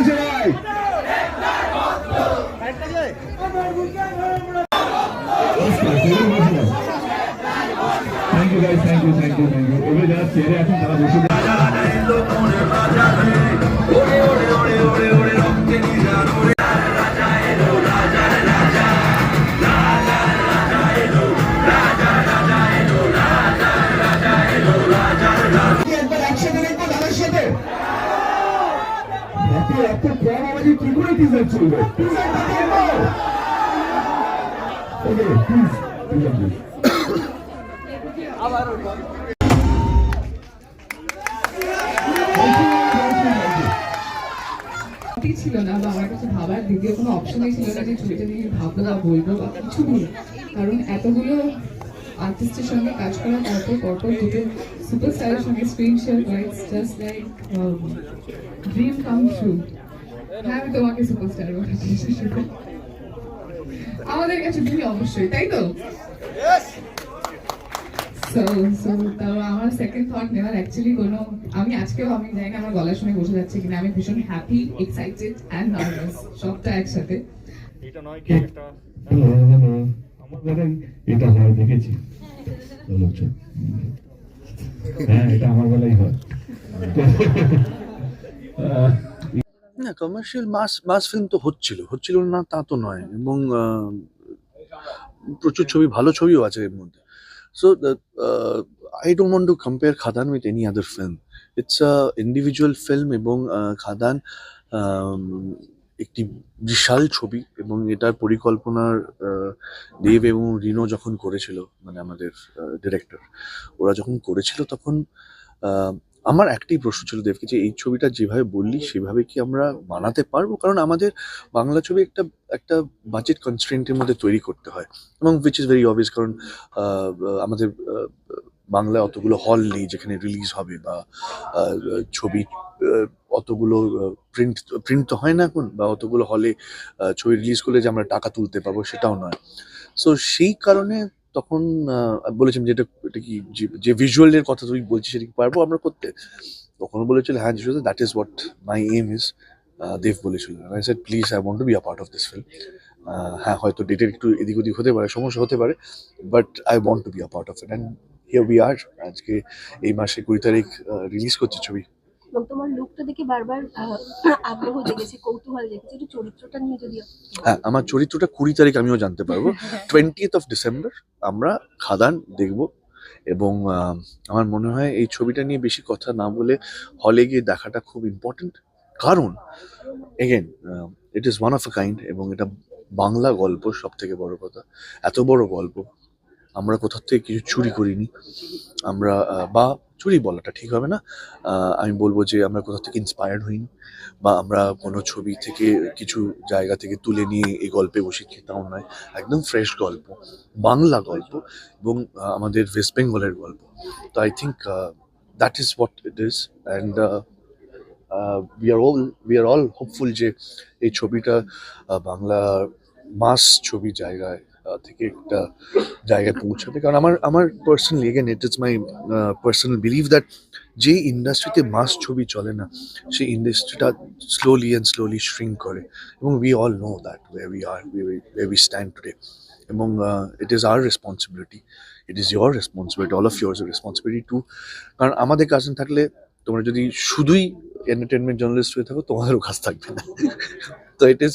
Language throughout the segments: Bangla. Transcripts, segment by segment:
সবাই thank you guys thank you thank you thank you এবার যারা চেয়ারে আছেন তারা বসে দেখব ওকে প্লিজ টিজার প্লিজ সত্যি ছিল না বা আমার কাছে ভাবার দ্বিতীয় কোনো অপশনই ছিল না যে ছবিটা নিয়ে ভাববো বা বলব বা কিছু কারণ এতগুলো আর্টিস্টের সঙ্গে কাজ করা তারপর পরপর দুটো সুপারস্টারের সঙ্গে screen share just like dream come হ্যাঁ আমি তোমাকে সুপারস্টার আমাদের কাছে তুমি অবশ্যই তাই তো? সো সো তাও আমার সেকেন্ড থট নেওয়ার অ্যাকচুয়ালি কোনো আমি আজকেও আমি জানি না আমার গলা শুনে বসে যাচ্ছে কিনা আমি ভীষণ হ্যাপি এক্সাইটেড অ্যান্ড নার্ভাস সবটা একসাথে। এটা নয় কি একটা এটা হয় দেখেছি। হ্যাঁ এটা আমার বেলায় হয়। না কমার্শিয়াল মাস মাস ফিল্ম তো হচ্ছিল হচ্ছিল না তা তো নয়। এবং প্রচুর ছবি ভালো ছবিও আছে এর মধ্যে। So I don't want to compare Khadaan with any other film it's a individual film এবং খাদান একটি বিশাল ছবি এবং এটার পরিকল্পনার দেব এবং রিনো যখন করেছিল মানে আমাদের ডিরেক্টর ওরা যখন করেছিল তখন আমার একটাই প্রশ্ন ছিল দেবকে যে এই ছবিটা যেভাবে বললি, সেভাবে কি আমরা বানাতে পারব? কারণ আমাদের বাংলা ছবি একটা একটা বাজেট কনস্ট্রেন্টের মধ্যে তৈরি করতে হয়। এবং উইচ ইজ ভেরি অবভিয়াস কারণ আমাদের বাংলায় অতগুলো হল নেই যেখানে রিলিজ হবে বা ছবি অতগুলো প্রিন্ট প্রিন্ট তো হয় না এখন বা অতগুলো হলে ছবি রিলিজ করলে যে আমরা টাকা তুলতে পারব সেটাও নয়। সো সেই কারণে তখন বলেছিলাম যে এটা এটা কি যে- যে ভিজুয়ালের কথা তুই বলছিস সেটা কি পারব আমরা করতে। তখন বলেছিল হ্যাঁ Jishu that is what my aim is Dev বলেছিল। I said please I want to be a part of this film হ্যাঁ হয়তো ডেটের একটু এদিক ওদিক হতে পারে, সমস্যা হতে পারে but I want to be a part of it and here we are আজকে এই মাসে কুড়ি তারিখ রিলিজ করছে ছবি। এবং তোমার লুকটা দেখে বারবার আগ্রহ জেগেছে কৌতূহল জেগেছে একটু চরিত্রটা নিয়ে যদি হ্যাঁ আমার চরিত্রটা কুড়ি তারিখ আমিও জানতে পারব। টোয়েন্টিথ অফ ডিসেম্বর আমরা খাদান দেখব এবং আমার মনে হয় এই ছবিটা নিয়ে বেশি কথা না বলে হলে গিয়ে দেখাটা খুব ইম্পর্টেন্ট কারণ again it is one of a kind এবং এটা বাংলা গল্প সব থেকে বড় কথা। এত বড় গল্প আমরা কোথাও থেকে কিছু চুরি করিনি। আমরা বা চুরি বলাটা ঠিক হবে না। আমি বলব যে আমরা কোথাও থেকে ইন্সপায়ার্ড হইনি বা আমরা কোনো ছবি থেকে কিছু জায়গা থেকে তুলে নিয়ে এই গল্পে বসেছি তাও নয়, একদম ফ্রেশ গল্প, বাংলা গল্প, এবং আমাদের ওয়েস্ট বেঙ্গলের গল্প। তো I think that is what it is and we are all we are all hopeful যে এই ছবিটা বাংলা মাস ছবি জায়গায় থেকে একটা জায়গায় পৌঁছাবে। কারণ আমার আমার personally again it is my personal believe that যে ইন্ডাস্ট্রিতে মাস ছবি চলে না, সেই ইন্ডাস্ট্রিটা স্লোলি অ্যান্ড স্লোলি শ্রিঙ্ক করে। এবং we all know that way we are way we stand today এবং it is our responsibility it is your responsibility all of yours responsibility too কারণ আমাদের কাজ না থাকলে তোমরা যদি শুধুই এন্টারটেনমেন্ট জার্নালিস্ট হয়ে থাকো, তোমাদেরও কাজ থাকবে না। তো ইট ইজ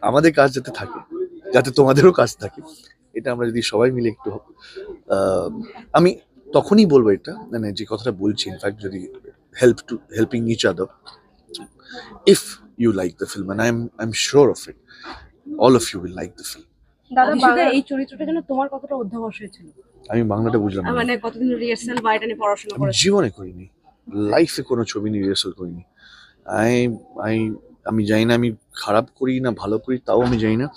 আমাদের কাজ যাতে থাকে। যাতে তোমাদেরও কাজ থাকে। এটা আমরা যদি সবাই মিলে একটু আমি তখনই বলব এটা মানে যে কথাটা বলছি ইনফ্যাক্ট যদি help to helping each other if you like the film and I am I am sure of it all of you will like the film দাদা বিশুদা, এই চরিত্রটা যেন তোমার কতটা অধ্যাবস হয়েছিল আমি বাংলাটা বুঝলাম না। মানে কতদিন রিহার্সাল বা এটা নিয়ে পড়াশোনা আমি জীবনে করিনি। লাইফে কোনো ছবি নিয়ে রিহার্সাল করিনি। আই আই আমি জানি না আমি খারাপ করি না, ভালো করি, তাও আমি জানি না।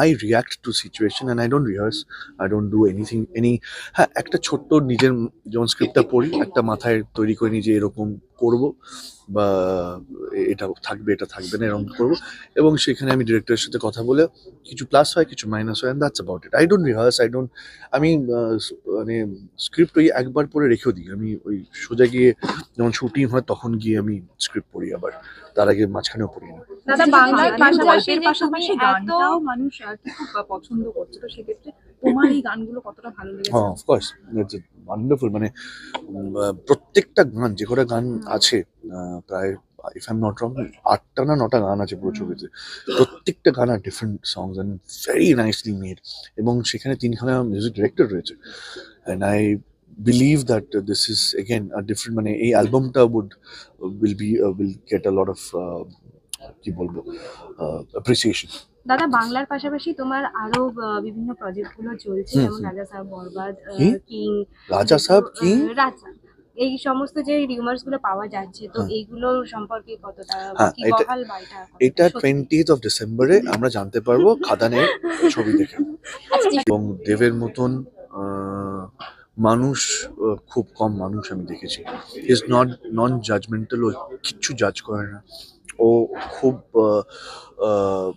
I react to situation and I don't rehearse I don't do anything any হ্যাঁ একটা ছোট্ট নিজের যেমন স্ক্রিপ্টটা পড়ি, একটা মাথায় তৈরি করে নিই যে এরকম করব বা এটা থাকবে এটা থাকবে না এরকম করব। এবং সেখানে আমি ডিরেক্টরের সাথে কথা বলে কিছু প্লাস হয় কিছু মাইনাস হয় and that's about it I don't rehearse I don't আমি মানে স্ক্রিপ্ট ওই একবার পরে রেখেও দিই। আমি ওই সোজা গিয়ে যখন শুটিং হয় তখন গিয়ে আমি স্ক্রিপ্ট পড়ি আবার। তার আগে মাঝখানেও পড়ি না। দাদা বাংলার পাশাপাশি লাগে যে গল্পের পাশাপাশি গানটাও মানুষ আর কি খুব পছন্দ করছে তো সেক্ষেত্রে তোমার এই গানগুলো কতটা ভালো লেগেছে? অফকোর্স ওয়ান্ডারফুল মানে প্রত্যেকটা গান যে কটা গান আছে প্রায় if I am not wrong আটটা না নটা গান আছে পুরো ছবিতে। প্রত্যেকটা গান আর different songs and very nicely made এবং সেখানে তিনখানা মিউজিক ডিরেক্টর রয়েছে। And I believe that this is again a different মানে এই অ্যালবামটা would will be will get a lot of কি বলব অ্যাপ্রিসিয়েশন দাদা বাংলার পাশাপাশি তোমার আরও বিভিন্ন প্রজেক্টগুলো চলছে যেমন রাজা সাহেব বরবাদ কিং? রাজা সাহেব কি রাজা। এই সমস্ত যে রিউমার্সগুলো পাওয়া যাচ্ছে তো। এইগুলো সম্পর্কে কতটা হ্যাঁ, কি বহাল বা এটা? টোয়েন্টিথ অফ ডিসেম্বরে আমরা জানতে পারব খাদানের ছবি দেখে। আচ্ছা, এবং দেবের মতন মানুষ খুব কম মানুষ আমি দেখেছি। ইজ নট নন জাজমেন্টাল ও কিচ্ছু জাজ করে না। ও খুব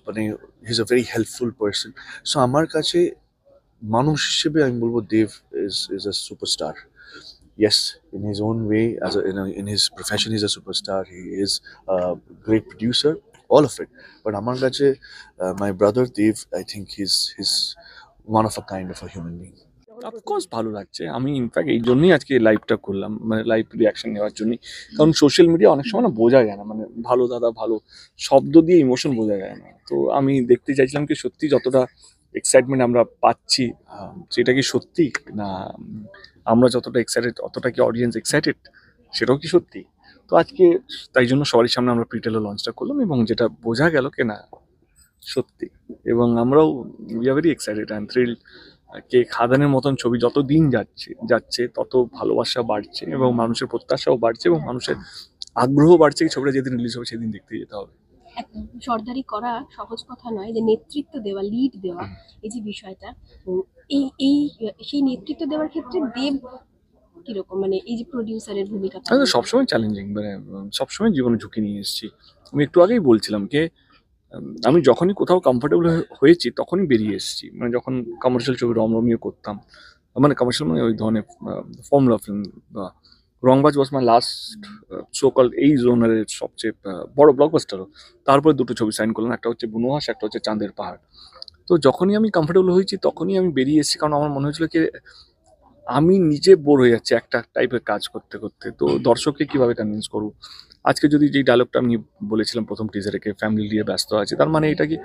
মানে is a very helpful person so আমার কাছে মানুষ হিসেবে আমি বলব Dev is is a superstar yes in his own way as a, in, a, in his profession he's a superstar he is a great producer all of it but আমার কাছে uh, my brother dev i think he's he's one of a kind of a human being of course ভালো লাগছে। আমি ইনফ্যাক্ট এই জন্যই আজকে লাইভটা করলাম মানে লাইভ রিয়াকশন নেওয়ার জন্যই। কারণ সোশ্যাল মিডিয়া অনেক সময় না বোঝা যায় না মানে ভালো দাদা ভালো শব্দ দিয়ে ইমোশন বোঝা যায় না। তো আমি দেখতে চাইছিলাম কি সত্যি যতটা এক্সাইটমেন্ট আমরা পাচ্ছি সেটা কি সত্যি? না আমরা যতটা এক্সাইটেড অতটা কি অডিয়েন্স এক্সাইটেড সেটাও কি সত্যি? তো আজকে তাই জন্য সবারই সামনে আমরা প্রিটেলো লঞ্চটা করলাম এবং যেটা বোঝা গেল কি না সত্যি। এবং আমরাও we are very excited and thrill কে খাদানের মতন ছবি যত দিন যাচ্ছে যাচ্ছে তত ভালোবাসা বাড়ছে এবং মানুষের প্রত্যাশাও বাড়ছে এবং মানুষের আগ্রহ বাড়ছে এই ছবিটা যেদিন রিলিজ হবে সেদিন দেখতে যেতে হবে। সর্দারি করা সহজ কথা নয় যে নেতৃত্ব দেওয়া লিড দেওয়া এই যে বিষয়টা। এই এই সেই নেতৃত্ব দেওয়ার ক্ষেত্রে দেব কীরকম? মানে এই যে প্রডিউসারের ভূমিকা সবসময় চ্যালেঞ্জিং মানে সবসময় জীবনে ঝুঁকি নিয়ে এসেছি। আমি একটু আগেই বলছিলাম কে আমি যখনই কোথাও কমফোর্টেবল হয়েছি, তখনই বেরিয়ে এসেছি। মানে যখন কমার্শিয়াল ছবি রমরমিও করতাম মানে কমার্শিয়াল মানে ওই ধরনের ফর্মুলা ফিল্ম বা রংবাজ ওয়াজ মাই লাস্ট সোকল এই জোনারের সবচেয়ে বড় ব্লকবাস্টারও তারপরে দুটো ছবি সাইন করলাম, একটা হচ্ছে বুনোহাস, একটা হচ্ছে চাঁদের পাহাড়। তো যখনই আমি কমফোর্টেবল হয়েছি, তখনই আমি বেরিয়ে এসেছি, কারণ আমার মনে হয়েছিল কি আমি নিজে বোর হয়ে যাচ্ছি একটা টাইপের কাজ করতে করতে। তো দর্শককে কীভাবে কনভিন্স করব? আজকে যদি যেই ডায়লগটা আমি বলেছিলাম প্রথম টিজারেকে ফ্যামিলি নিয়ে ব্যস্ত আছে তার মানে এটা কি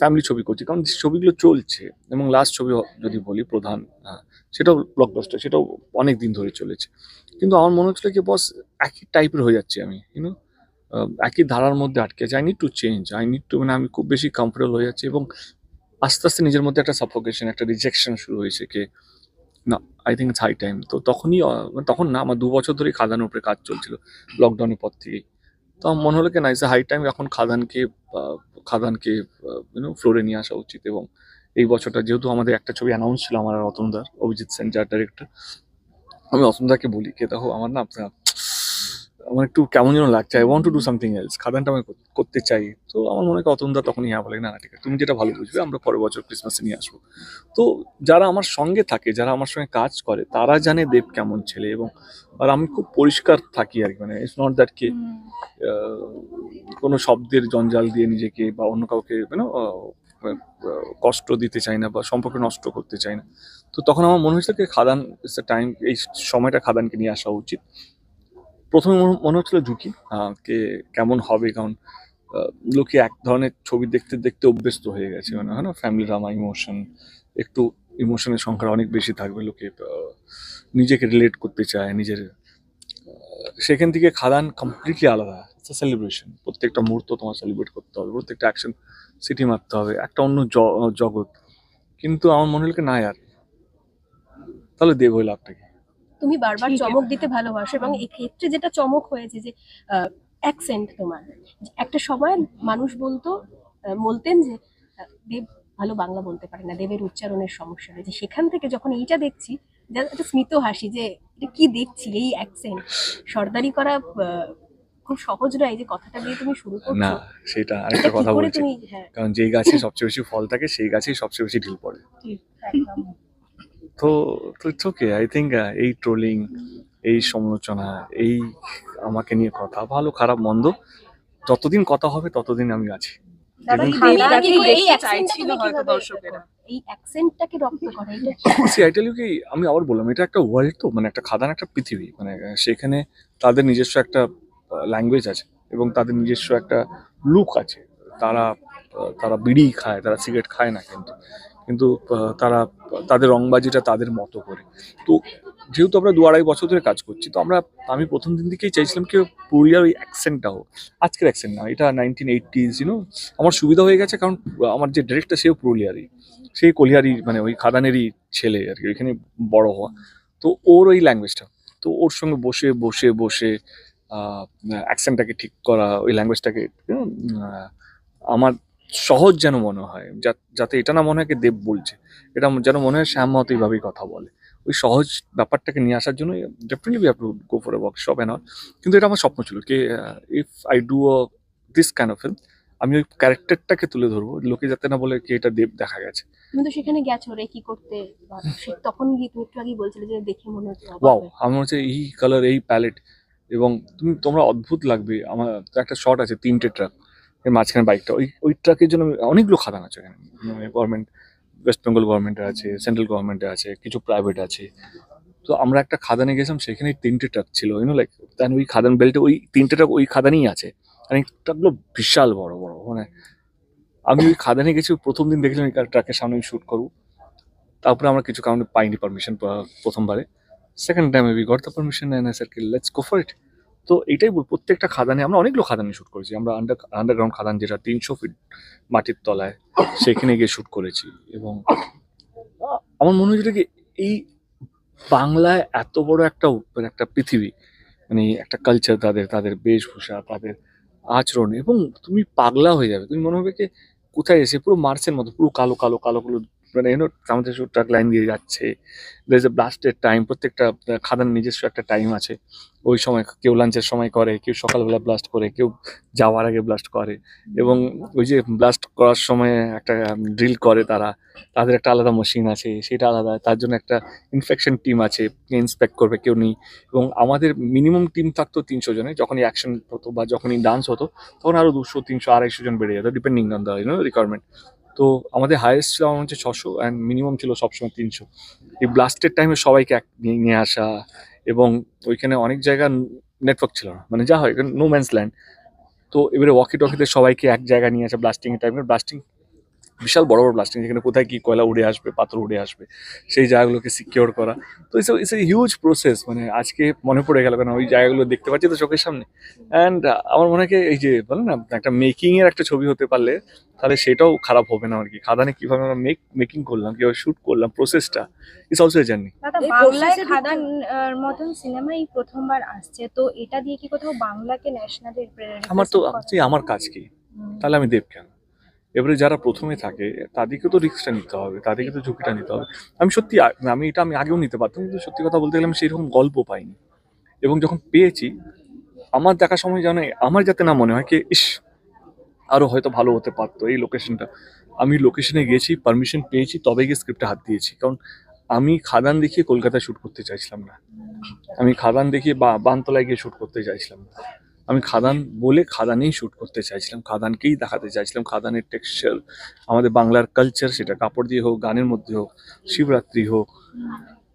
ফ্যামিলি ছবি করছি। কারণ ছবিগুলো চলছে এবং লাস্ট ছবি যদি বলি প্রধান আহ, সেটাও ব্লকবাস্টার সেটাও অনেক দিন ধরে চলেছে। কিন্তু আমার মনে হচ্ছিল কি বস একই টাইপের হয়ে যাচ্ছে আমি ইউনো একই ধারার মধ্যে আটকে আছে। I need to change I need to মানে আমি খুব বেশি কমফোর্টেবল হয়ে যাচ্ছি এবং আস্তে আস্তে নিজের মধ্যে একটা সাফোকেশন একটা রিজেকশন শুরু হয়েছে কে না আই থিঙ্ক হাই টাইম তো তখনই মানে তখন না, আমার দু বছর ধরেই খাদানের উপরে কাজ চলছিল লকডাউনের পর থেকেই। তো আমার মনে হলো কি, না হাই টাইম এখন খাদানকে খাদানকে ইউনো ফ্লোরে নিয়ে আসা উচিত এবং এই বছরটা যেহেতু আমাদের একটা ছবি অ্যানাউন্স ছিল আমার আর অতনুদার অভিজিৎ সেন, যার ডাইরেক্টর আমি অতনুদাকে বলি, কে দেখো, আমার না আমার একটু কেমন যেন লাগছে। I want to do something else খাদানটা আমি করতে চাই। তো আমার মনে হয় অতনুদা তখনই হ্যাঁ বলে না না ঠিক আছে তুমি যেটা ভালো বুঝবে আমরা পরের বছর ক্রিসমাসে নিয়ে আসব। তো যারা আমার সঙ্গে থাকে যারা আমার সঙ্গে কাজ করে তারা জানে দেব কেমন ছেলে এবং আর আমি খুব পরিষ্কার থাকি আর কি। মানে ইটস নট দ্যাট কে কোনো শব্দের জঞ্জাল দিয়ে নিজেকে বা অন্য কাউকে মানে কষ্ট দিতে চাই না বা সম্পর্ক নষ্ট করতে চাই না। তো তখন আমার মনে হয়েছিল যে খাদান টাইম এই সময়টা খাদানকে নিয়ে আসা উচিত। প্রথমে মনে- হচ্ছিল ঝুঁকি আহ, কে কেমন হবে? কারণ লোকে এক ধরনের ছবি দেখতে দেখতে অভ্যস্ত হয়ে গেছে। মানে হয় না? ফ্যামিলি ড্রামা ইমোশন একটু ইমোশনের সংখ্যা অনেক বেশি থাকবে। লোকে নিজেকে রিলেট করতে চায় নিজের সেখান থেকে খাদান কমপ্লিটলি আলাদা। সেলিব্রেশন প্রত্যেকটা মুহূর্ত তোমার সেলিব্রেট করতে হবে। প্রত্যেকটা অ্যাকশন সিটি মারতে হবে। একটা অন্য জগৎ। কিন্তু আমার মনে হলো কি না আর তাহলে দেব হইল আপনাকে তুমি বারবার চমক দিতে ভালোবাসো এবং এই ক্ষেত্রে যেটা চমক হয়েছে যে অ্যাকসেন্ট তোমার। একটা সময় মানুষ বলতো বলতেন যে দেব ভালো বাংলা বলতে পারে না দেবের উচ্চারণের সমস্যা রয়েছে। সেখান থেকে যখন এইটা দেখছি যা একটা স্মিত হাসি যে এটা কি দেখছি এই অ্যাকসেন্ট সর্দারি করা আহ, খুব সহজ নয় যে কথাটা দিয়ে তুমি শুরু না সেটা আরেকটা কথা বলছি। তুমি হ্যাঁ। কারণ যেই গাছে সবচেয়ে বেশি ফল থাকে সেই গাছেই সবচেয়ে বেশি ঢিল পড়ে। একদম। তো তো ইটস ওকে আই থিঙ্ক এই ট্রোলিং এই সমালোচনা এই আমাকে নিয়ে কথা ভালো খারাপ মন্দ যতদিন কথা হবে ততদিন আমি আছি। আমি আবার বললাম এটা একটা ওয়ার্ল্ড তো মানে একটা খাদান একটা পৃথিবী মানে সেখানে তাদের নিজস্ব একটা ল্যাঙ্গুয়েজ আছে এবং তাদের নিজস্ব একটা লুক আছে। তারা তারা বিড়ি খায় তারা সিগারেট খায় না কিন্তু। কিন্তু তারা তাদের রংবাজিটা তাদের মতো করে। তো যেহেতু আমরা দু আড়াই বছর ধরে কাজ করছি, তো আমরা, আমি প্রথম দিন থেকেই চাইছিলাম কি পুরুলিয়ার ওই অ্যাকসেন্টটা হোক। আজকের অ্যাকসেন্ট না, এটা নাইনটিন এইটিজ ইউনো আমার সুবিধা হয়ে গেছে কারণ, আমার যে ডিরেক্টর সেও পুরুলিয়ারই। সেই কলিয়ারি মানে ওই খাদানেরই ছেলে আর কি, ওইখানে বড় হওয়া। তো ওর ওই ল্যাঙ্গুয়েজটা তো ওর সঙ্গে বসে বসে বসে অ্যাকসেন্টটাকে ঠিক করা, ওই ল্যাঙ্গুয়েজটাকে আমার সহজ যেন মনে হয় যাতে এটা না মনে হয় দেব বলছে। এটা যেন মনে হয় শ্যাম মতো এইভাবেই কথা বলে। ওই সহজ ব্যাপারটাকে নিয়ে আসার জন্য definitely we have to go for a workshop and all কিন্তু এটা আমার স্বপ্ন ছিল কি if I do uh this kind of film আমি ওই ক্যারেক্টারটাকে তুলে ধরবো লোকে যাতে না বলে কি এটা দেব দেখা গেছে। তুমি তো সেখানে গেছো রে কি করতে? তখন গিয়ে তুমি একটু আগেই বলছিলে যে দেখে মনে হচ্ছে ওয়াও। আমার হচ্ছে এই কালার এই প্যালেট এবং তুমি তোমরা অদ্ভুত লাগবে। আমার একটা শট আছে তিনটে ট্রাক এর মাঝখানে বাইকটা। ওই ওই ট্রাকের জন্য অনেকগুলো খাদান আছে এখানে। গভর্নমেন্ট ওয়েস্ট বেঙ্গল গভর্নমেন্টের আছে সেন্ট্রাল গভর্নমেন্টের আছে, কিছু প্রাইভেট আছে। তো আমরা একটা খাদানে গেছিলাম, সেখানে তিনটে ট্রাক ছিল। ইউনো লাইক দেন ওই খাদান বেল্টে ওই তিনটে ট্রাক ওই খাদানেই আছে। আর এই ট্রাকগুলো বিশাল বড় বড় মানে আমি ওই খাদানে গেছি, প্রথম দিন দেখলাম ট্রাকের সামনে আমি শ্যুট করব। তারপরে আমরা কিছু কারণে পাইনি পারমিশন প্রথমবারে। Second time we got the permission and sir কি লেটস গো ফর ইট তো এটাই বল প্রত্যেকটা খাদানে আমরা অনেকগুলো খাদানে শ্যুট করেছি। আমরা আন্ডার আন্ডারগ্রাউন্ড খাদান যেটা তিনশো ফিট মাটির তলায়, সেখানে গিয়ে শ্যুট করেছি এবং আমার মনে হয়েছিল কি এই বাংলায় এত বড় একটা মানে একটা পৃথিবী মানে একটা কালচার তাদের তাদের বেশভূষা, তাদের আচরণ এবং তুমি পাগলা হয়ে যাবে। তুমি মনে হবে কি কোথায় এসে পুরো মার্চের মতো, পুরো কালো কালো কালো কালো মানে এনো আমাদের ট্রাক লাইন দিয়ে যাচ্ছে দের এ ব্লাস্টের টাইম প্রত্যেকটা খাদান নিজস্ব একটা টাইম আছে। ওই সময় কেউ লাঞ্চের সময় করে, কেউ সকালবেলা ব্লাস্ট করে, কেউ যাওয়ার আগে ব্লাস্ট করে। এবং ওই যে ব্লাস্ট করার সময় একটা ড্রিল করে তারা। তাদের একটা আলাদা মেশিন আছে, সেটা আলাদা। তার জন্য একটা ইনফেকশন টিম আছে ইন্সপেক্ট করবে কেউ নেই। এবং আমাদের মিনিমাম টিম থাকতো তিনশো জনে যখনই অ্যাকশন হতো বা যখনই ডান্স হতো, তখন আরও দুশো, তিনশো, আড়াইশো জন বেড়ে যেত depending on the you know requirement তো আমাদের হায়েস্ট ছিল আমার হচ্ছে ছশো অ্যান্ড মিনিমাম ছিল সবসময় তিনশো। এই ব্লাস্টের টাইমে সবাইকে এক নিয়ে আসা এবং ওইখানে অনেক জায়গা নেটওয়ার্ক ছিল না। মানে যা হয় নো ম্যান্স ল্যান্ড তো এবারে ওয়াকি টকিতে সবাইকে এক জায়গা নিয়ে আসা ব্লাস্টিংয়ের টাইমে ব্লাস্টিং বিশাল বড় বড় ব্লাস্টিং যেখানে কোথায় কি কয়লা উড়ে আসবে পাথর উড়ে আসবে সেই জায়গাগুলোকে সিকিওর করা। তো it's it's a huge process মানে আজকে মনে পড়ে গেল কেন ওই জায়গাগুলো দেখতে পাচ্ছি তো চোখের সামনে। অ্যান্ড আমার মনে হয় এই যে বলে না একটা মেকিংয়ের একটা ছবি হতে পারলে তাহলে সেটাও খারাপ হবে না আর কি। খাদানে কীভাবে আমরা মেক মেকিং করলাম কীভাবে শুট করলাম প্রসেসটা it's also a journey Khadaan মতন সিনেমা এই প্রথমবার আসছে তো এটা দিয়ে কি কোথাও বাংলাকে ন্যাশনালি আমার তো আমার কাজ কি? তাহলে আমি দেব কেন এবারে যারা প্রথমে থাকে তাদেরকে তো রিস্কটা নিতে হবে, তাদেরকে তো ঝুঁকিটা নিতে হবে। আমি সত্যি, আমি এটা আমি আগেও নিতে পারতাম, কিন্তু সত্যি কথা বলতে গেলে আমি সেরকম গল্প পাইনি। এবং যখন পেয়েছি, আমার দেখার সময় জানে আমার যাতে না মনে হয় কি, ইস আরও হয়তো ভালো হতে পারতো এই লোকেশনটা আমি লোকেশনে গেছি পারমিশন পেয়েছি, তবে গিয়ে স্ক্রিপ্টে হাত দিয়েছি। কারণ আমি খাদান দেখিয়ে কলকাতায় শ্যুট করতে চাইছিলাম না। আমি খাদান দেখিয়ে বা বানতলায় গিয়ে শ্যুট করতে চাইছিলাম না। আমি খাদান বলে খাদানেই শ্যুট করতে চাইছিলাম, খাদানকেই দেখাতে চাইছিলাম। খাদানের টেক্সচার আমাদের বাংলার কালচার সেটা কাপড় দিয়ে হোক, গানের মধ্যে হোক, শিবরাত্রি হোক,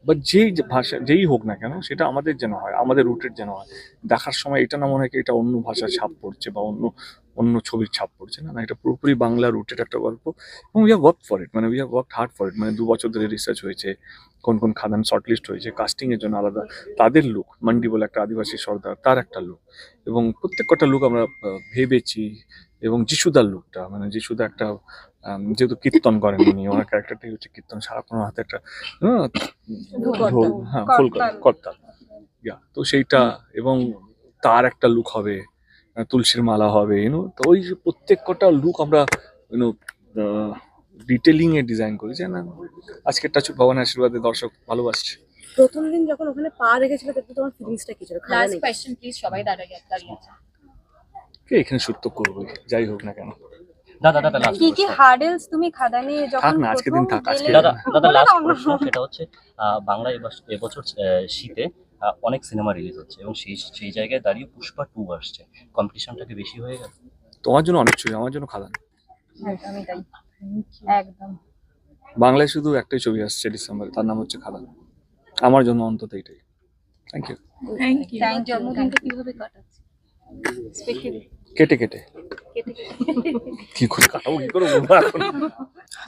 বা যেই ভাষা, যেই হোক না কেন, সেটা আমাদের যেন হয়, আমাদের রুটের যেন হয়। দেখার সময় এটা না মনে হয় এটা অন্য ভাষা ছাপ পড়ছে বা অন্য অন্য ছবির ছাপ পড়ছে না না এটা পুরোপুরি বাংলা রুটের একটা গল্প এবং we have work for it মানে we have work hard for it মানে দু বছর ধরে রিসার্চ হয়েছে কোন কোন খাদান শর্টলিস্ট হয়েছে কাস্টিং এর জন্য আলাদা তাদের লুক মান্ডি বলে একটা আদিবাসী সর্দার তার একটা লুক এবং প্রত্যেক কটা লুক আমরা ভেবেছি এবং যিশুদার লুকটা মানে যিশুদা একটা যেহেতু কীর্তন করেন উনি ওনার ক্যারেক্টারটাই হচ্ছে কীর্তন সারাক্ষণ হাতে একটা হ্যাঁ ফুল কর্তাল। ইয়া তো সেইটা এবং তার একটা লুক হবে তুলসীর মালা হবে ইউনো তো ওই যে প্রত্যেক কটা লুক আমরা ইউনো ডিটেলিং এ ডিজাইন করেছি না আজকেরটা চুপ ভগবানের আশীর্বাদে দর্শক ভালোবাসছে। প্রথম দিন যখন ওখানে পা রেখেছিল তাতে তোমার ফিলিংসটা কি ছিল? লাস্ট খাদানে কোয়েশ্চেন প্লিজ সবাই দাঁড়িয়ে দাঁড়িয়ে কে এখানে শুট তো করবোই যাই হোক না কেন। দাদা দাদা লাস্ট কি কি হার্ডেলস তুমি খাদানে যখন থাক না, আজকের দিন থাক, আজকে দাদা দাদা লাস্ট প্রশ্ন সেটা হচ্ছে আহ, বাংলা এবছ- এবছর আহ, শীতে অনেক সিনেমা রিলিজ হচ্ছে এবং সেই সেই জায়গায় দাঁড়িয়ে পুষ্পা টু আসছে। কম্পিটিশনটাকে বেশি হয়ে গেল? তোমার জন্য অনেক ছবি আমার জন্য খাদান। একদমই তাই। একদম। বাংলায় শুধু একটাই ছবি আসছে ডিসেম্বরে তার নাম হচ্ছে খাদান। আমার জন্য অন্তত এটাই থ্যাংক ইউ থ্যাংক কীভাবে কেটে কেটে। কি করে কাটাবো কি করে এখন?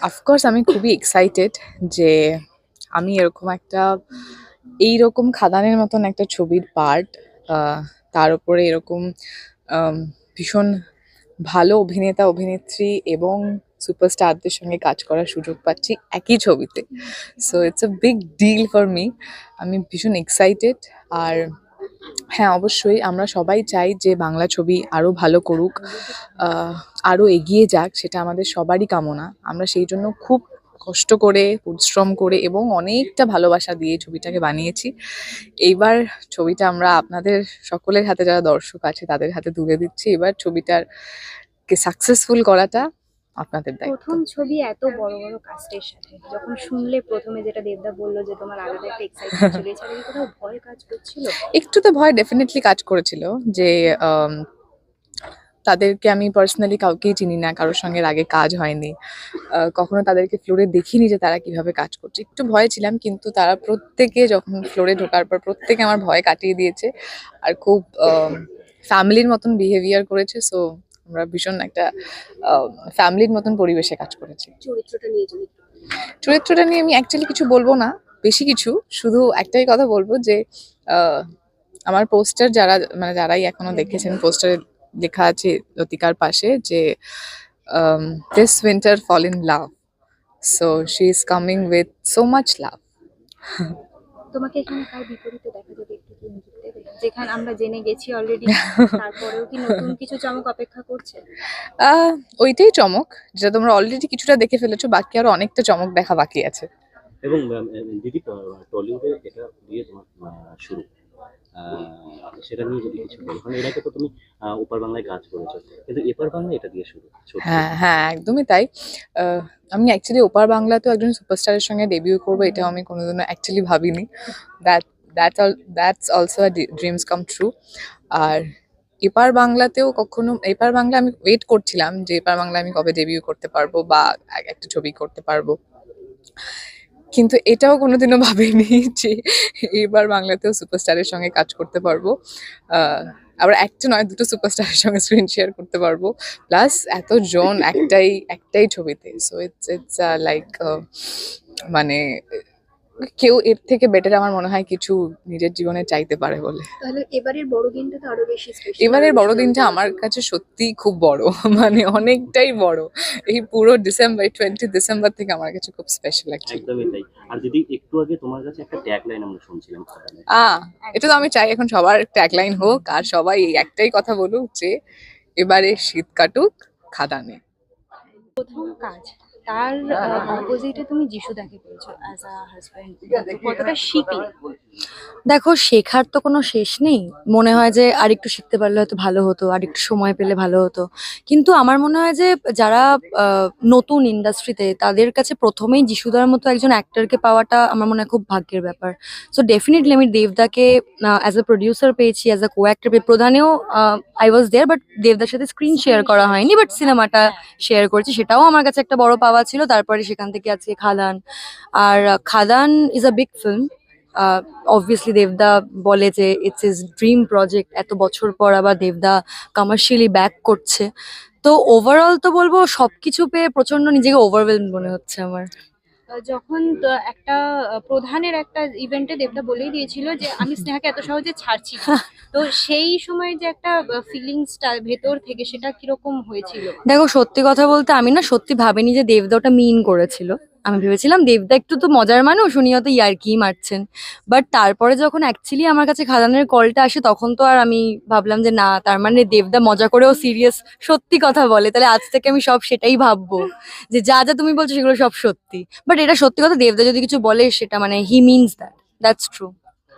অফকোর্স আমি খুবই এক্সাইটেড যে আমি এরকম একটা এই রকম খাদানের মতন একটা ছবির পার্ট তার উপরে এরকম ভীষণ ভালো অভিনেতা, অভিনেত্রী এবং সুপারস্টারদের সঙ্গে কাজ করার সুযোগ পাচ্ছি একই ছবিতে। So it's a big deal for me আমি ভীষণ এক্সাইটেড আর হ্যাঁ অবশ্যই আমরা সবাই চাই যে বাংলা ছবি আরও ভালো করুক আরও এগিয়ে যাক, সেটা আমাদের সবারই কামনা। আমরা সেই জন্য খুব কষ্ট করে পরিশ্রম করে এবং অনেকটা ভালোবাসা দিয়ে ছবিটাকে বানিয়েছি। এইবার ছবিটা আমরা আপনাদের সকলের হাতে যারা দর্শক আছে তাদের হাতে তুলে দিচ্ছি। এবার ছবিটার কে সাকসেসফুল করাটা আপনাদের দায়িত্ব। প্রথম ছবি এত বড় বড় কাস্টের সাথে। যখন শুনলে প্রথমে যেটা দেবদা বলল যে তোমার আলাদা একটা এক্সাইটমেন্ট ছিল এছাড়া কি কোথাও ভয় কাজ করছিল? একটু তো ভয় ডেফিনেটলি কাজ করেছিল যে তাদেরকে আমি পার্সোনালি কাউকেই চিনি না কারোর সঙ্গে আগে কাজ হয়নি। কখনো তাদেরকে ফ্লোরে দেখিনি যে তারা কীভাবে কাজ করছে। একটু ভয় ছিলাম কিন্তু তারা প্রত্যেকে যখন ফ্লোরে ঢোকার পর প্রত্যেকে আমার ভয় কাটিয়ে দিয়েছে আর খুব ফ্যামিলির মতন বিহেভিয়ার করেছে। সো আমরা ভীষণ একটা ফ্যামিলির মতন পরিবেশে কাজ করেছি। চরিত্রটা নিয়ে চরিত্রটা নিয়ে আমি অ্যাকচুয়ালি কিছু বলব না বেশি কিছু। শুধু একটাই কথা বলব যে আমার পোস্টার যারা মানে যারাই এখনও দেখেছেন পোস্টারে লেখা আছে লতিকার পাশে যে this winter fall in love so she is coming with so much love তোমাকে এখানে কার বিপরীতে দেখা যাবে একটু কি যেখানে আমরা জেনে গেছি অলরেডি তারপরেও কি নতুন কিছু চমক অপেক্ষা করছে? ওইটাই চমক যেটা তোমরা অলরেডি কিছুটা দেখে ফেলেছো বাকি আরও অনেকটা চমক দেখা বাকি আছে। এবং দিদি টলিউডে এটা দিয়ে তোমার শুরু। সেটা নিয়ে যদি কিছু বলো কারণ এর আগে তো তুমি ওপার বাংলায় কাজ করেছ। কিন্তু এপার বাংলায় এটা দিয়ে শুরু হ্যাঁ হ্যাঁ একদমই তাই। আমি অ্যাকচুয়ালি ওপার বাংলাতেও একজন সুপারস্টারের সঙ্গে ডেবিউ করব এটাও আমি কোনোদিনও অ্যাকচুয়ালি ভাবিনি। That that all that's also dreams come true আর এপার বাংলাতেও কখনো এপার বাংলা আমি ওয়েট করছিলাম যে এপার বাংলা আমি কবে ডেবিউ করতে পারব বা একটা ছবি করতে পারব। কিন্তু এটাও কোনোদিনও ভাবিনি যে এবার বাংলাতেও সুপারস্টারের সঙ্গে কাজ করতে পারব। আবার একটা নয় দুটো সুপারস্টারের সঙ্গে স্ক্রিন শেয়ার করতে পারব। প্লাস এত জন একটাই একটাই ছবিতে। সো ইটস ইটস লাইক মানে কেউ এর থেকে বেটার আমার মনে হয় কিছু নিজের জীবনে চাইতে পারে বলে। তাহলে এবারের বড়দিনটা তো আরও বেশি আমার কাছে সত্যিই খুব বড় মানে অনেকটাই বড়। এই পুরো ডিসেম্বর টোয়েন্টি ডিসেম্বর থেকে আমার কাছে খুব স্পেশাল লাগছে একদমই তাই। আর দিদি একটু আগে তোমার কাছে একটা ট্যাগ আমরা শুনছিলাম আহ এটা তো আমি চাই এখন সবার ট্যাগলাইন হোক আর সবাই এই একটাই কথা বলুক যে এবারে শীত কাটুক খাদানে। প্রথম কাজ। তার অপোজিটে তুমি যিশুদাকে পেয়েছ অ্যাজ আ হাজব্যান্ড কতটা শিখলে দেখো শেখার তো কোনো শেষ নেই। মনে হয় যে আর একটু শিখতে পারলে হয়তো ভালো হতো আর একটু সময় পেলে ভালো হতো। কিন্তু আমার মনে হয় যে যারা নতুন ইন্ডাস্ট্রিতে তাদের কাছে প্রথমেই যিশুদার মতো একজন অ্যাক্টরকে পাওয়াটা আমার মনে হয় খুব ভাগ্যের ব্যাপার। সো ডেফিনেটলি আমি দেবদাকে অ্যাজ এ প্রডিউসার পেয়েছি অ্যাজ এ কো অ্যাক্টর প্রধানেও আই ওয়াজ দেয়ার বাট দেবদার সাথে স্ক্রিন শেয়ার করা হয়নি বাট সিনেমাটা শেয়ার করেছি। সেটাও আমার কাছে একটা বড় পাওয়া ছিল, তারপরে সেখান থেকে আজকে খাদান। আর Khadaan is a big film obviously দেবদা বলে যে ইটস ইজ ড্রিম প্রজেক্ট এত বছর পর আবার দেবদা কমার্শিয়ালি ব্যাক করছে। তো ওভারঅল তো বলব সবকিছু পেয়ে প্রচণ্ড নিজেকে ওভারওয়েলম মনে হচ্ছে আমার। যখন একটা প্রধানের একটা ইভেন্টে দেবদা বলেই দিয়েছিল যে, আমি স্নেহাকে এত সহজে ছাড়ছি। তো সেই সময় যে একটা ফিলিংসটা ভেতর থেকে সেটা কীরকম হয়েছিল দেখো, সত্যি কথা বলতে আমি না সত্যি ভাবিনি যে দেবদাটা মিন করেছিল আমি ভেবেছিলাম দেবদা একটু তো মজার মানুষ উনি হয়তো ইয়ারকি মারছেন। বাট তারপরে যখন অ্যাকচুয়ালি আমার কাছে খাদানের কলটা আসে, তখন তো আর আমি ভাবলাম যে না, তার মানে দেবদা মজা করেও সিরিয়াস সত্যি কথা বলে। তাহলে আজ থেকে আমি সব সেটাই ভাববো। যে যা যা তুমি বলছো সেগুলো সব সত্যি। বাট এটা সত্যি কথা, দেবদা যদি কিছু বলে সেটা মানে he means that that's true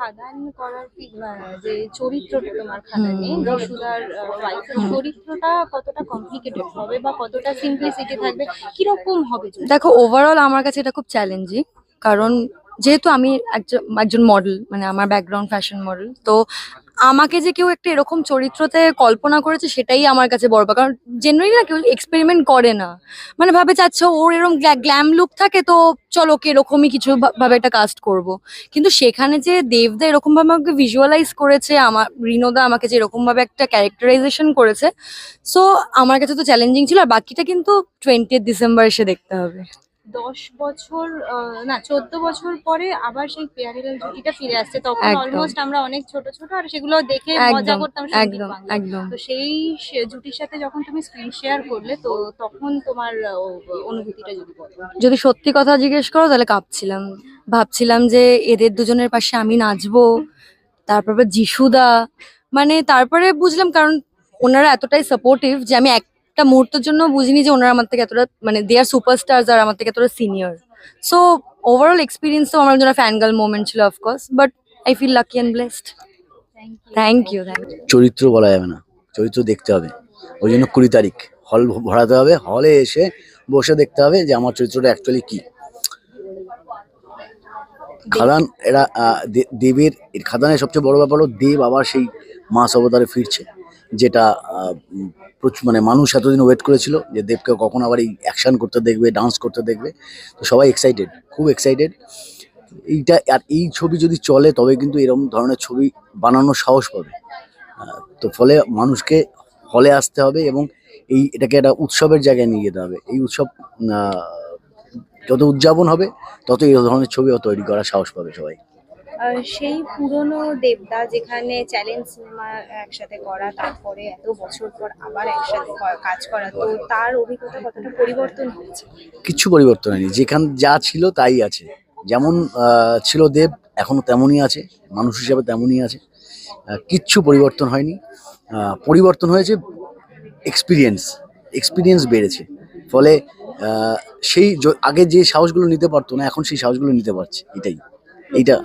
Khadaan করার কি যে চরিত্রটা তোমার খাদানে যশোদার ওয়াইফের চরিত্রটা কতটা কমপ্লিকেটেড হবে বা কতটা সিম্পলিসিটি থাকবে? কীরকম হবে দেখো ওভারঅল আমার কাছে এটা খুব চ্যালেঞ্জিং কারণ যেহেতু আমি একজন একজন মডেল মানে আমার ব্যাকগ্রাউন্ড ফ্যাশন মডেল তো আমাকে যে কেউ একটা এরকম চরিত্রতে কল্পনা করেছে, সেটাই আমার কাছে বড় কারণ জেনারেলি না কেউ এক্সপেরিমেন্ট করে না। মানে ভাবে চাচ্ছে, ওর এরকম গ্ল্যাম লুক থাকে তো চলো ওকে এরকমই কিছু ভাবে একটা কাস্ট করব। কিন্তু সেখানে যে দেবদা এরকম ভাবে আমাকে ভিজুয়ালাইজ করেছে, আমার, রিনোদা আমাকে যে এরকম ভাবে একটা ক্যারেক্টারাইজেশন করেছে সো আমার কাছে তো চ্যালেঞ্জিং ছিল। আর বাকিটা কিন্তু টোয়েন্টি ডিসেম্বর এসে দেখতে হবে। দশ বছর না চোদ্দ বছর পরে আবার সেই প্যারালাল জুটিটা ফিরে আসছে। তখন অলমোস্ট আমরা অনেক ছোট ছোট আর সেগুলো দেখে মজা করতাম একদম একদম। তো সেই জুটির সাথে যখন তুমি স্ক্রিন শেয়ার করলে তো তখন তোমার অনুভূতিটা যদি বলো। যদি সত্যি কথা জিজ্ঞেস করো তাহলে কাঁপছিলাম। ভাবছিলাম যে এদের দুজনের পাশে আমি নাচবো তারপরে যিশুদা মানে তারপরে বুঝলাম কারণ ওনারা এতটাই সাপোর্টিভ যে আমি একটা মুহূর্তের জন্য বুঝিনি যে ওনারা আমার থেকে এতটা মানে দে আর সুপারস্টার আর আমার থেকে এতটা সিনিয়র সো ওভারঅল এক্সপিরিয়েন্স তো আমার জন্য ফ্যান গার্ল মোমেন্ট ছিল of course but I feel lucky and blessed thank you thank you চরিত্র বলা যাবে না। চরিত্র দেখতে হবে। ওই জন্য কুড়ি তারিখ। হল ভরাতে হবে। হলে এসে বসে দেখতে হবে যে আমার চরিত্রটা অ্যাকচুয়ালি কি। খাদান এরা আহ, দে- দেবের খাদানের সবচেয়ে বড় ব্যাপার হলো দেব আবার সেই মাস অবতারে ফিরছে যেটা প্রচুর মানে মানুষ এতদিন ওয়েট করেছিল যে দেবকে কখন আবার এই অ্যাকশন করতে দেখবে ডান্স করতে দেখবে। তো সবাই এক্সাইটেড খুব এক্সাইটেড এইটা, আর এই ছবি যদি চলে, তবে কিন্তু এরকম ধরনের ছবি বানানোর সাহস পাবে। তো ফলে মানুষকে হলে আসতে হবে এবং এই, এটাকে একটা উৎসবের জায়গায় নিয়ে যেতে হবে। এই উৎসব যত উদযাপন হবে, তত এই ধরনের ছবি তৈরি করার সাহস পাবে সবাই। সেই পুরনো দেবদা যেখানে চ্যালেঞ্জ সিনেমা একসাথে করা তারপরে এত বছর পর আবার একসাথে কাজ করা তো তার অভিজ্ঞতা কতটা পরিবর্তন হয়েছে? কিচ্ছু পরিবর্তন হয়নি। যেখান যা ছিল তাই আছে। যেমন ছিল দেব এখনও তেমনই আছে। মানুষ হিসাবে তেমনই আছে। কিচ্ছু পরিবর্তন হয়নি। পরিবর্তন হয়েছে এক্সপিরিয়েন্স এক্সপিরিয়েন্স বেড়েছে। ফলে সেই আগে যে সাহসগুলো নিতে পারতো না এখন সেই সাহসগুলো নিতে পারছে। এটাই। এইটা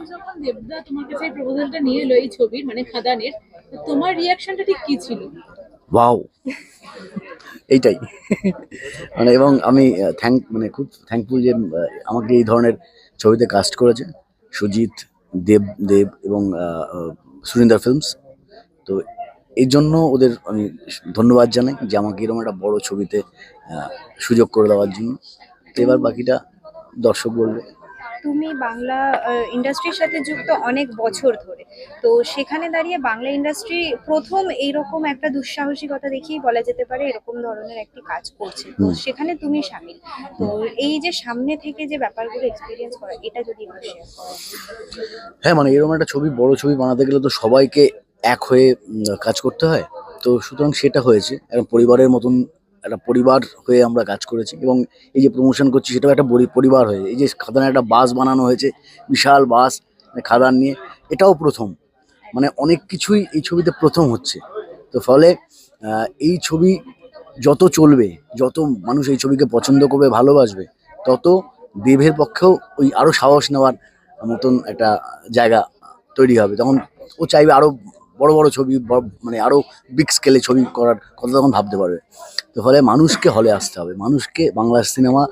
দেবদা তোমার কাছে এই প্রপোজালটা নিয়ে এলো এই ছবির মানে খাদানের তোমার রিয়াকশনটা ঠিক কি ছিল? ওয়াও এইটাই। মানে এবং আমি থ্যাংক মানে খুব থ্যাঙ্কফুল যে আমাকে এই ধরনের ছবিতে কাস্ট করেছে। সুজিত দেব দেব এবং আহ, ফিল্মস তো এই জন্য ওদের আমি ধন্যবাদ জানাই যে আমাকে এরকম একটা বড় ছবিতে সুযোগ করে দেওয়ার জন্য। এবার বাকিটা দর্শক বলবে। তুমি বাংলা ইন্ডাস্ট্রির সাথে যুক্ত অনেক বছর ধরে। তো সেখানে দাঁড়িয়ে বাংলা ইন্ডাস্ট্রি প্রথম এইরকম একটা দুঃসাহসিকতা দেখিয়েই বলা যেতে পারে এরকম ধরনের একটি কাজ করছে। তো সেখানে তুমি সামিল। তো এই যে সামনে থেকে যে ব্যাপারগুলো এক্সপিরিয়েন্স করা এটা যদি হ্যাঁ মানে এরকম একটা ছবি বড় ছবি বানাতে গেলে তো সবাইকে এক হয়ে কাজ করতে হয়। তো সুতরাং সেটা হয়েছে। এবং পরিবারের মতন একটা পরিবার হয়ে আমরা কাজ করেছি এবং এই যে প্রমোশন করছি সেটাও একটা পরিবার হয়ে, এই যে খাদানে একটা বাস বানানো হয়েছে, বিশাল বাস মানে খাদান নিয়ে, এটাও প্রথম। মানে অনেক কিছুই এই ছবিতে প্রথম হচ্ছে। তো ফলে এই ছবি যত চলবে, যত মানুষ এই ছবিকে পছন্দ করবে, ভালোবাসবে, তত দেবের পক্ষেও ওই আরও সাহস নেওয়ার মতন একটা জায়গা তৈরি হবে। তখন ও চাইবে আরও বড় বড় ছবি মানে আরও বিগ স্কেলে ছবি করার কথা তখন ভাবতে পারবে। তো ফলে মানুষকে হলে আসতে হবে। মানুষকে বাংলা সিনেমা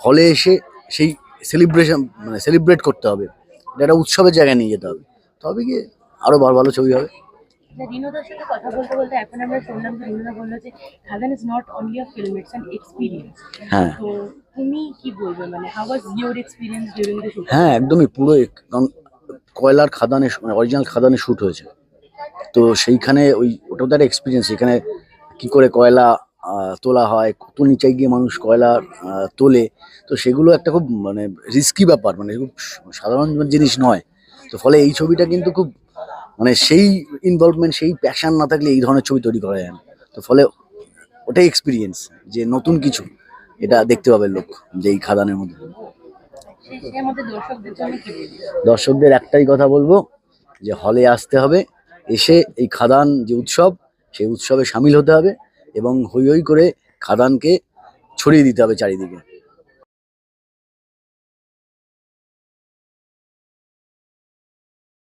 হলে এসে সেই সেলিব্রেশন মানে সেলিব্রেট করতে হবে। এটা একটা উৎসবের জায়গায় নিয়ে যেতে হবে। তবে গিয়ে আরও ভালো ভালো ছবি হবে। রিনোদার সাথে কথা বলতে বলতে এখন আমরা শুনলাম যে রিনোদা বলল যে Khadaan is not only a film it's an experience হ্যাঁ। তো তুমি কি বলবে? মানে how was your experience during the shoot হ্যাঁ একদমই পুরো কারণ কয়লার খাদানে মানে অরিজিনাল খাদানে শ্যুট হয়েছে। তো সেইখানে ওই ওটাও তো একটা এক্সপিরিয়েন্স এখানে কি করে কয়লা তোলা হয় কত নিচে গিয়ে মানুষ কয়লা তোলে তো সেগুলো একটা খুব মানে রিস্কি ব্যাপার মানে খুব সাধারণ জিনিস নয়। তো ফলে এই ছবিটা কিন্তু খুব মানে সেই ইনভলভমেন্ট সেই প্যাশন না থাকলে এই ধরনের ছবি তৈরি করা যায় না। তো ফলে ওটাই এক্সপিরিয়েন্স যে নতুন কিছু এটা দেখতে পাবে লোক যে এই খাদানের মধ্যে। দর্শকদের একটাই কথা বলব যে হলে আসতে হবে এসে এই খাদান যে উৎসব, সেই উৎসবে সামিল হতে হবে এবং হৈ হৈ করে খাদানকে ছড়িয়ে দিতে হবে চারিদিকে।